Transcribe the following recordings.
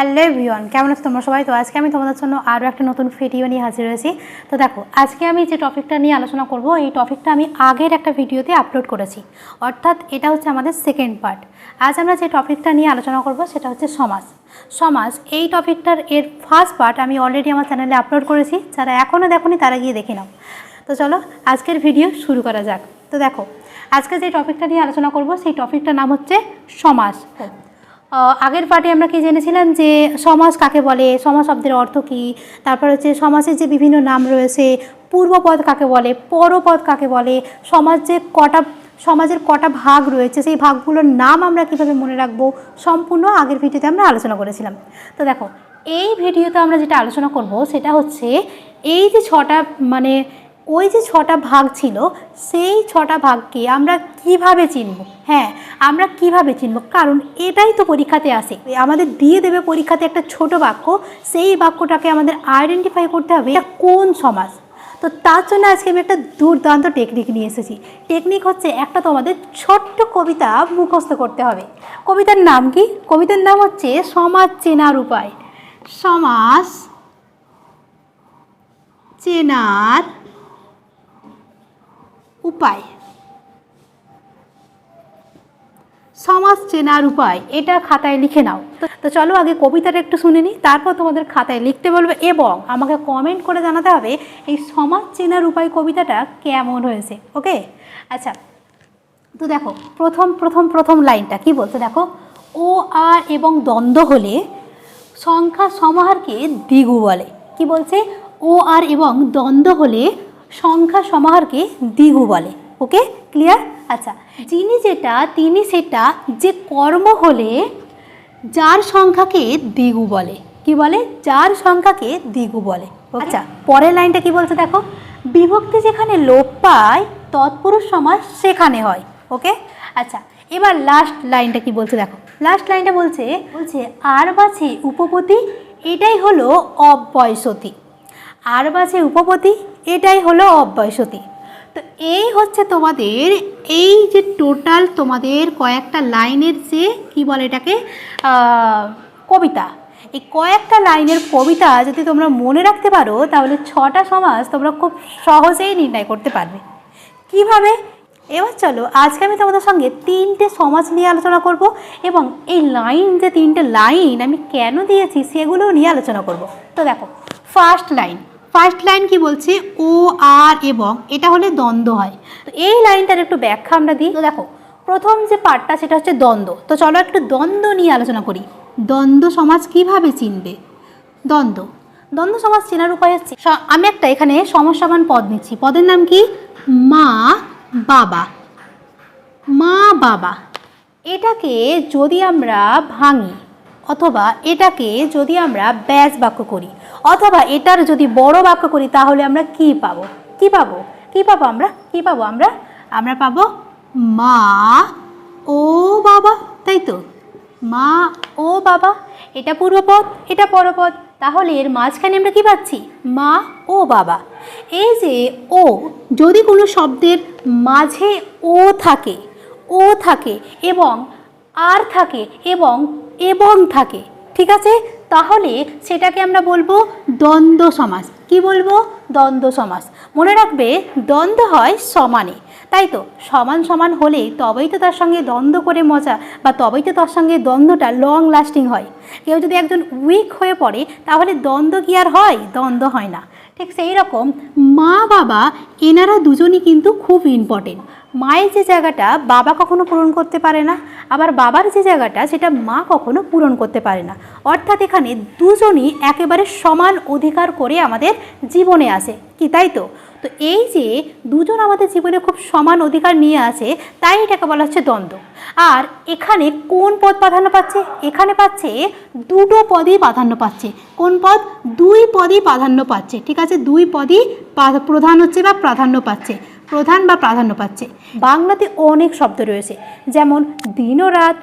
Hello everyone, কেমন আছো তোমরা সবাই? তো আজকে আমি তোমাদের জন্য আরও একটা নতুন ভিডিও নিয়ে হাজির হয়েছি। তো দেখো, আজকে আমি যে টপিকটা নিয়ে আলোচনা করব, এই টপিকটা আমি আগের একটা ভিডিওতে আপলোড করেছি। অর্থাৎ এটা হচ্ছে আমাদের সেকেন্ড পার্ট আজ আমরা যে টপিকটা নিয়ে আলোচনা করব, সেটা হচ্ছে সমাজ। সমাজ, এই টপিকটার এর ফার্স্ট পার্ট আমি অলরেডি আমার চ্যানেলে আপলোড করেছি। যারা এখনও দেখোনি, তারা গিয়ে দেখে নাও। তো চলো, আজকের ভিডিও শুরু করা যাক। তো দেখো, আজকে যে টপিকটা নিয়ে আলোচনা করব, সেই টপিকটার নাম হচ্ছে সমাজ। আগের পার্টে আমরা কি জেনেছিলাম যে সমাজ কাকে বলে? সমাজ শব্দের অর্থ কী? তারপর হচ্ছে সমাজের যে বিভিন্ন নাম রয়েছে, পূর্বপদ কাকে বলে? পরপদ কাকে বলে? সমাজ যে কটা, সমাজের কটা ভাগ রয়েছে, সেই ভাগগুলোর নাম আমরা কীভাবে মনে রাখব? সম্পূর্ণ আগের ভিডিওতে আমরা আলোচনা করেছিলাম। তো দেখো, এই ভিডিওতে আমরা যেটা আলোচনা করব সেটা হচ্ছে এই যে ছটা মানে ওই যে ছটা ভাগ ছিল, সেই ছটা ভাগকে আমরা কীভাবে চিনব? হ্যাঁ আমরা কীভাবে চিনব? কারণ এটাই তো পরীক্ষাতে আসে। আমাদের দিয়ে দেবে পরীক্ষাতে একটা ছোট বাক্য, সেই বাক্যটাকে আমাদের আইডেন্টিফাই করতে হবে এটা কোন সমাজ। তো তার জন্য আজকে আমি একটা দুর্দান্ত টেকনিক নিয়ে এসেছি। টেকনিক হচ্ছে একটা তোমাদের ছোট্ট কবিতা মুখস্থ করতে হবে। কবিতার নাম কি? কবিতার নাম হচ্ছে সমাজ চেনার উপায়। সমাজ চেনার উপায়। সমাজ চেনার উপায়, এটা খাতায় লিখে নাও। তো- চলো আগে কবিতাটা একটু শুনে নিই, তারপর তোমাদের খাতায় লিখতে বলবে এবং আমাকে কমেন্ট করে জানাতে হবে এই সমাজ চেনার উপায় কবিতাটা কেমন হয়েছে, ওকে? আচ্ছা তো দেখো, প্রথম প্রথম প্রথম লাইনটা কি বলছে? দেখো, ও আর এবং দ্বন্দ্ব হলে সংখ্যা সমাহারকে দ্বিগু বলে। কি বলছে? ও আর এবং দ্বন্দ্ব হলে সংখ্যা সমাহারকে দ্বিগু বলে। ওকে ক্লিয়ার আচ্ছা যিনি যেটা তিনি সেটা যে কর্ম হলে যার সংখ্যাকে দ্বিগু বলে। কি বলে? যার সংখ্যাকে দ্বিগু বলে। আচ্ছা। পরের লাইনটা কি বলছে দেখো? বিভক্তি যেখানে লোপ পায় তৎপুরুষ সমাজ সেখানে হয়। ওকে আচ্ছা এবার লাস্ট লাইনটা কি বলছে দেখো? লাস্ট লাইনটা বলছে বলছে আর বাছে উপপতি এটাই হলো অব্যয়সতী। আর বাছে উপপতি এটাই হলো অব্যয়সতী। তো এই হচ্ছে তোমাদের, এই যে টোটাল তোমাদের কয়েকটা লাইনের যে, কি বলে এটাকে কবিতা। এই কয়েকটা লাইনের কবিতা যদি তোমরা মনে রাখতে পারো, তাহলে ছটা সমাজ তোমরা খুব সহজেই নির্ণয় করতে পারবে। কীভাবে? এবার চলো, আজকে আমি তোমাদের সঙ্গে তিনটে সমাজ নিয়ে আলোচনা করব এবং এই লাইন, যে তিনটে লাইন আমি কেন দিয়েছি সেগুলো নিয়ে আলোচনা করব। তো দেখো ফার্স্ট লাইন ফার্স্ট লাইন কি বলছে? ও, আর, এবং। এটা হলে দ্বন্দ্ব হয়। তো এই লাইনটার একটু ব্যাখ্যা আমরা দিই। তো দেখো, প্রথম যে পার্টটা সেটা হচ্ছে দ্বন্দ্ব। তো চলো একটু দ্বন্দ্ব নিয়ে আলোচনা করি। দ্বন্দ্ব সমাজ কীভাবে চিনবে? দ্বন্দ্ব। দ্বন্দ্ব সমাজ চেনার উপায় হচ্ছে আমি একটা এখানে সমস্যাবান পদ নিচ্ছি। পদের নাম কি? মা, বাবা। মা, বাবা। এটাকে যদি আমরা ভাঙি, অথবা এটাকে যদি আমরা ব্যাস বাক্য করি অথবা এটার যদি বড় বাক্য করি, তাহলে আমরা কি পাবো? কি পাবো? কি পাবো আমরা? কি পাবো আমরা? আমরা পাবো মা, ও বাবা। তাই তো? মা, ও বাবা। এটা পূর্বপদ, এটা পরপদ। তাহলে এর মাঝখানে আমরা কি পাচ্ছি? মা, ও বাবা। এই যে ও, যদি কোনো শব্দের মাঝে ও থাকে ও থাকে এবং আর থাকে এবং এবং থাকে, ঠিক আছে? তাহলে সেটাকে আমরা বলব দ্বন্দ্ব সমাস। কি বলব? দ্বন্দ্ব সমাস। মনে রাখবে, দ্বন্দ্ব হয় সমানে। তাই তো? সমান সমান হলে তবেই তো তার সঙ্গে দ্বন্দ্ব করে মজা বা তবেই তো তার সঙ্গে দ্বন্দ্বটা লং লাস্টিং হয়। কেউ যদি একজন উইক হয়ে পড়ে, তাহলে দ্বন্দ্ব কি আর হয়? দ্বন্দ্ব হয় না। ঠিক সেই রকম মা, বাবা, এনারা দুজনই কিন্তু খুব ইম্পর্টেন্ট মায়ের যে জায়গাটা বাবা কখনো পূরণ করতে পারে না, আবার বাবার যে জায়গাটা সেটা মা কখনো পূরণ করতে পারে না। অর্থাৎ এখানে দুজনই একেবারে সমান অধিকার করে আমাদের জীবনে আসে। কি তাই তো? তো এই যে দুজন আমাদের জীবনে খুব সমান অধিকার নিয়ে আছে, তাই এটাকে বলা হচ্ছে দ্বন্দ্ব। আর এখানে কোন পদ প্রাধান্য পাচ্ছে? এখানে পাচ্ছে দুটো পদই প্রাধান্য পাচ্ছে। কোন পদ? দুই পদই প্রাধান্য পাচ্ছে, ঠিক আছে? দুই পদই প্রধান হচ্ছে বা প্রাধান্য পাচ্ছে, প্রধান বা প্রাধান্য পাচ্ছে। বাংলাতে অনেক শব্দ রয়েছে, যেমন দিন ও রাত,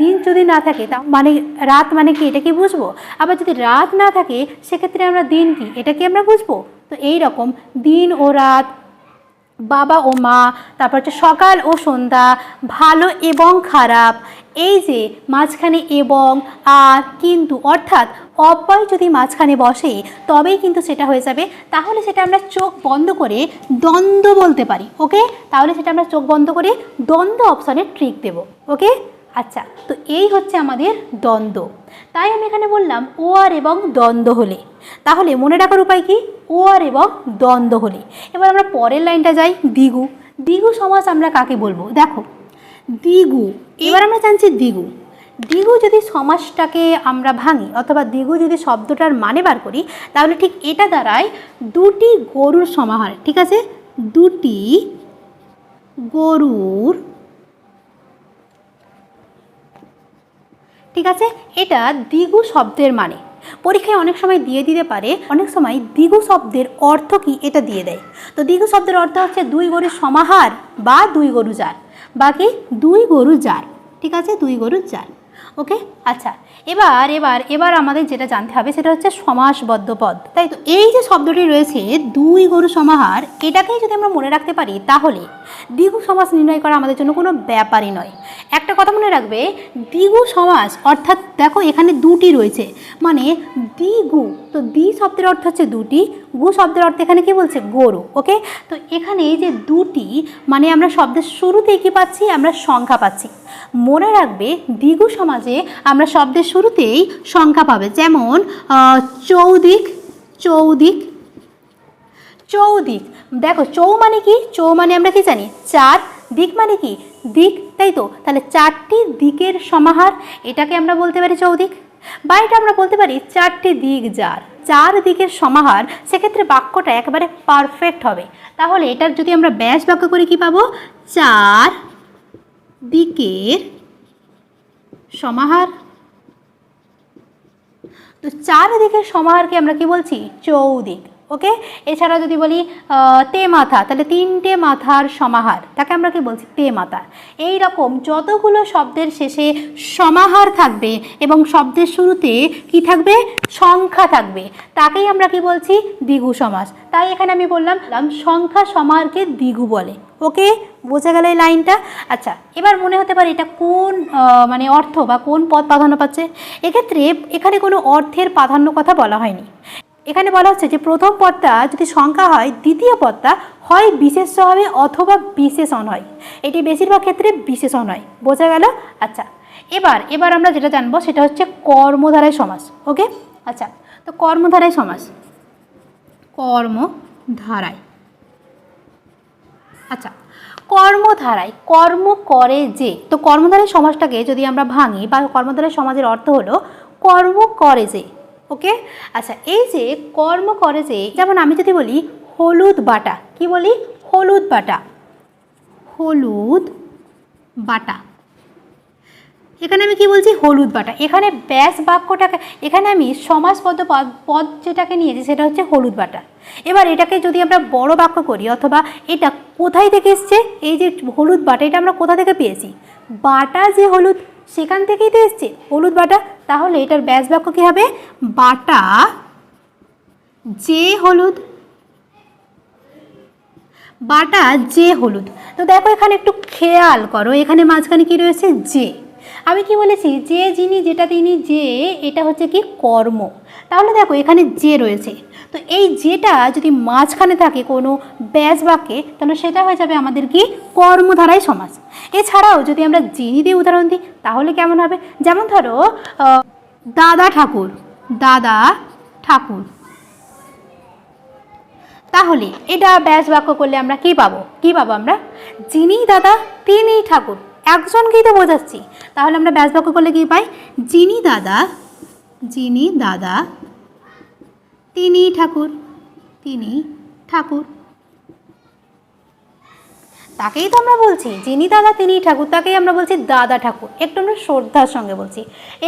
দিন যদি না থাকে, তা মানে রাত মানে কি? এটা কি বুঝব? আবার যদি রাত না থাকে, সেক্ষেত্রে আমরা দিন কি? এটা কি আমরা বুঝব? তো এই রকম দিন ও রাত, বাবা ও মা, তারপর হচ্ছে সকাল ও সন্ধ্যা, ভালো এবং খারাপ। এই যে মাঝখানে এবং, আর, কিন্তু, অর্থাৎ অব্যয় যদি মাঝখানে বসে, তবেই কিন্তু সেটা হয়ে যাবে। তাহলে সেটা আমরা চোখ বন্ধ করে দ্বন্দ্ব বলতে পারি, ওকে? তাহলে সেটা আমরা চোখ বন্ধ করে দ্বন্দ্ব অপশানে ট্রিক দেব, ওকে? আচ্ছা তো এই হচ্ছে আমাদের দ্বন্দ্ব। তাই আমি এখানে বললাম ও আর এবং দ্বন্দ্ব হলে। তাহলে মনে রাখার উপায় কি? ও আর এবং দ্বন্দ্ব হলে। এবার আমরা পরের লাইনটা যাই দ্বিগু দ্বিগু সমাস আমরা কাকে বলব? দেখো দ্বিগু এবার আমরা জানছি দ্বিগু দ্বিগু যদি সমাসটাকে আমরা ভাঙি অথবা দ্বিগু যদি শব্দটার মানে বার করি, তাহলে ঠিক এটা দ্বারাই দুটি গরুর সমাহার ঠিক আছে? দুটি গরুর ঠিক আছে? এটা দ্বিগু শব্দের মানে। পরীক্ষায় অনেক সময় দিয়ে দিতে পারে, অনেক সময় দ্বিগু শব্দের অর্থ কি এটা দিয়ে দেয়। তো দ্বিগু শব্দের অর্থ হচ্ছে দুই গরুর সমাহার বা দুই গরু যার বাকি দুই গরু যার ঠিক আছে? দুই গরু জার। ওকে আচ্ছা এবার এবার এবার আমাদের যেটা জানতে হবে সেটা হচ্ছে সমাসবদ্ধ পদ। তাই তো, এই যে শব্দটি রয়েছে, দুই গরু সমাহার, এটাকেই যদি আমরা মনে রাখতে পারি, তাহলে দ্বিগু সমাস নির্ণয় করা আমাদের জন্য কোনো ব্যাপারই নয়। একটা কথা মনে রাখবে, দ্বিগু সমাস, অর্থাৎ দেখো এখানে দুটি রয়েছে। মানে দ্বিগু, তো দ্বি শব্দের অর্থ হচ্ছে দুটি গু শব্দের অর্থ এখানে কি বলছে? গরু ওকে তো এখানে এই যে দুটি মানে আমরা শব্দের শুরুতেই কি পাচ্ছি? আমরা সংখ্যা পাচ্ছি। মনে রাখবে, দ্বিগু সমাজে আমরা শব্দের শুরুতেই সংখ্যা পাবে। যেমন চৌদিক চৌদিক চৌদিক। দেখো, চৌ মানে কি? চৌ মানে আমরা কি জানি? চার দিক মানে কি? দিক, তাই তো? তাহলে চারটি দিকের সমাহার, এটাকে আমরা বলতে পারি চৌদিক। বা এটা আমরা বলতে পারি চারটি দিক যার। চার দিকের সমাহার, সেক্ষেত্রে বাক্যটা একেবারে পারফেক্ট হবে। তাহলে এটার যদি আমরা ব্যাস বাক্য করে কি পাবো? চার দিকের সমাহার। তো চারদিকের সমাহারকে আমরা কি বলছি? চৌদিক। ওকে? এছাড়া যদি বলি তে মাথা, তাহলে তিনটে মাথার সমাহার, তাকে আমরা কি বলছি? তে মাথা। এই রকম যতগুলো শব্দের শেষে সমাহার থাকবে এবং শব্দের শুরুতে কি থাকবে? সংখ্যা থাকবে। তাকেই আমরা কি বলছি? দ্বিগু সমাস। তাই এখানে আমি বললাম সংখ্যা সমাহারকে দ্বিগু বলে। ওকে? বোঝা গেল এই লাইনটা? আচ্ছা এবার মনে হতে পারে এটা কোন মানে অর্থ বা কোন পদ প্রাধান্য পাচ্ছে? এক্ষেত্রে এখানে কোনো অর্থের প্রাধান্য কথা বলা হয়নি। এখানে বলা হচ্ছে যে প্রথম পদটা যদি সংখ্যা হয়, দ্বিতীয় পদটা হয় বিশেষ্য হবে অথবা বিশেষণ হয়। এটি বেশিরভাগ ক্ষেত্রে বিশেষণ হয়। বোঝা গেল? আচ্ছা। এবার এবার আমরা যেটা জানব সেটা হচ্ছে কর্মধারায় সমাস, ওকে? আচ্ছা তো কর্মধারায় সমাস। কর্মধারায়। আচ্ছা কর্মধারায় কর্ম করে যে, তো কর্মধারায় সমাজটাকে যদি আমরা ভাঙি বা কর্মধারায় সমাজের অর্থ হলো কর্ম করে যে ওকে? আচ্ছা এই যে কর্ম করে যে, যেমন আমি যদি বলি হলুদ বাটা, কি বলি? হলুদ বাটা। হলুদ বাটা। এখানে আমি কি বলছি? হলুদ বাটা। এখানে ব্যাস বাক্যটাকে, এখানে আমি সমাজবদ্ধ পদ পদ যেটাকে নিয়েছি সেটা হচ্ছে হলুদ বাটা। এবার এটাকে যদি আমরা বড় বাক্য করি, অথবা এটা কোথায় থেকে এসছে? এই যে হলুদ বাটা, এটা আমরা কোথা থেকে পেয়েছি? বাটা যে হলুদ সেখান থেকেই তো এসছে। হলুদ বাটা, তাহলে এটার ব্যাস বাক্য কী হবে? বাটা, যে হলুদ, বাটা যে হলুদ। তো দেখো এখানে একটু খেয়াল করো, এখানে মাঝখানে কি রয়েছে? যে। আমি কি বলেছি? যে যিনি যেটা তিনি যে, এটা হচ্ছে কি কর্ম। তাহলে দেখো, এখানে যে রয়েছে। তো এই যেটা যদি মাঝখানে থাকে কোনো ব্যাস বাক্যে, তাহলে সেটা হয়ে যাবে আমাদের কি? কর্মধারায় সমাজ এছাড়াও যদি আমরা যিনি দিয়ে উদাহরণ দিই, তাহলে কেমন হবে? যেমন ধরো দাদা ঠাকুর দাদা ঠাকুর। তাহলে এটা ব্যাস বাক্য করলে আমরা কি পাবো? কি পাবো আমরা? যিনি দাদা, তিনি ঠাকুর। একজনকেই তো বোঝাচ্ছি। তাহলে আমরা ব্যাস বাক্য করলে কি পাই? যিনি দাদা যিনি দাদা, তিনি ঠাকুর তিনি ঠাকুর। তাকেই তো আমরা বলছি, যিনি দাদা, তিনি ঠাকুর। তাকেই আমরা বলছি দাদা ঠাকুর। একটু আমরা শ্রদ্ধার সঙ্গে বলছি।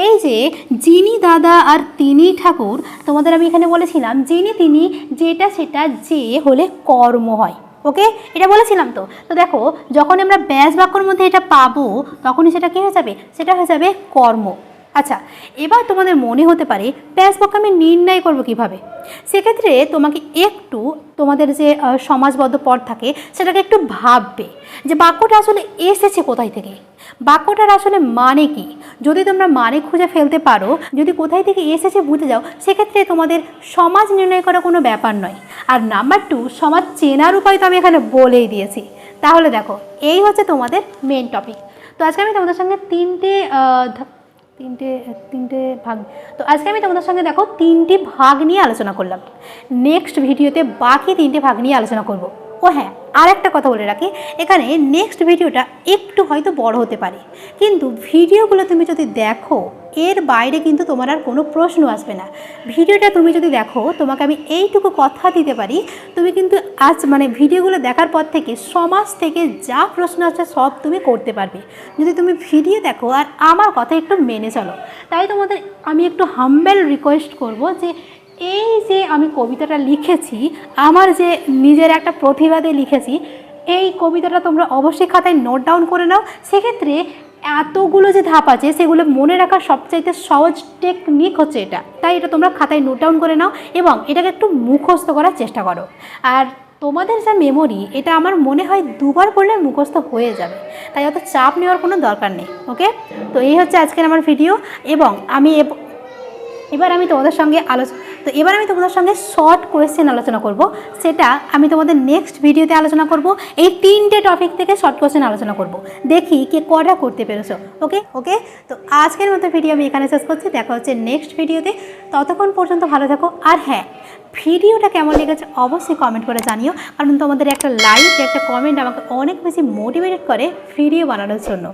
এই যে যিনি দাদা আর তিনি ঠাকুর, তোমাদের আমি এখানে বলেছিলাম, যিনি তিনি যেটা সেটা যে হলে কর্ম হয়। ওকে? এটা বলেছিলাম তো। তো দেখো, যখন আমরা ব্যাস বাক্যর মধ্যে এটা পাবো, তখনই সেটা কী হয়ে যাবে? সেটা হয়ে যাবে কর্ম। আচ্ছা এবার তোমাদের মনে হতে পারে প্যাচ বাক্য আমি নির্ণয় করব কীভাবে? সেক্ষেত্রে তোমাকে একটু তোমাদের যে সমাজবদ্ধ পদ থাকে, সেটাকে একটু ভাববে যে বাক্যটা আসলে এসেছে কোথায় থেকে? বাক্যটার আসলে মানে কি? যদি তোমরা মানে খুঁজে ফেলতে পারো, যদি কোথায় থেকে এসেছে বুঝে যাও, সেক্ষেত্রে তোমাদের সমাজ নির্ণয় করা কোনো ব্যাপার নয়। আর নাম্বার টু সমাজ চেনার উপায় তো আমি এখানে বলেই দিয়েছি। তাহলে দেখো, এই হচ্ছে তোমাদের মেন টপিক তো আজকে আমি তোমাদের সঙ্গে তিনটে তিনটে তিনটে ভাগ। তো আজকে আমি তোমাদের সঙ্গে দেখো তিনটি ভাগ নিয়ে আলোচনা করলাম। নেক্সট ভিডিওতে বাকি তিনটে ভাগ নিয়ে আলোচনা করব। ও হ্যাঁ আর একটা কথা বলে রাখি, এখানে নেক্সট ভিডিওটা একটু হয়তো বড় হতে পারে। কিন্তু ভিডিওগুলো তুমি যদি দেখো, এর বাইরে কিন্তু তোমার আর কোনো প্রশ্ন আসবে না। ভিডিওটা তুমি যদি দেখো, তোমাকে আমি এইটুকু কথা দিতে পারি, তুমি কিন্তু আজ মানে ভিডিওগুলো দেখার পর থেকে সমাজ থেকে যা প্রশ্ন আছে সব তুমি করতে পারবে। যদি তুমি ভিডিও দেখো আর আমার কথা একটু মেনে চলো। তাই তোমাদের আমি একটু হাম্বেল রিকোয়েস্ট করব যে এই যে আমি কবিতাটা লিখেছি, আমার যে নিজের একটা প্রতিবাদে লিখেছি, এই কবিতাটা তোমরা অবশ্যই খাতায় নোট ডাউন করে নাও। সেক্ষেত্রে এতগুলো যে ধাপ আছে, সেগুলো মনে রাখার সবচাইতে সহজ টেকনিক হচ্ছে এটা। তাই এটা তোমরা খাতায় নোট ডাউন করে নাও এবং এটাকে একটু মুখস্থ করার চেষ্টা করো। আর তোমাদের যা মেমোরি এটা আমার মনে হয় দুবার পড়লে মুখস্থ হয়ে যাবে। তাই অত চাপ নেওয়ার কোনো দরকার নেই ওকে তো এই হচ্ছে আজকের আমার ভিডিও এবং আমি এবার আমি তোমাদের সঙ্গে আলোচনা তো এবার আমি তোমাদের সঙ্গে শর্ট কোয়েশ্চেন আলোচনা করব। সেটা আমি তোমাদের নেক্সট ভিডিওতে আলোচনা করব। এই তিনটে টপিক থেকে শর্ট কোয়েশ্চেন আলোচনা করব। দেখি কে কটা করতে পেরেছ ওকে ওকে তো আজকের মতো ভিডিও আমি এখানে শেষ করছি। দেখা হচ্ছে নেক্সট ভিডিওতে ততক্ষণ পর্যন্ত ভালো থাকো। আর হ্যাঁ ভিডিওটা কেমন লেগেছে অবশ্যই কমেন্ট করে জানিও। কারণ তোমাদের একটা লাইক একটা কমেন্ট আমাকে অনেক বেশি মোটিভেটেড করে ভিডিও বানানোর জন্য।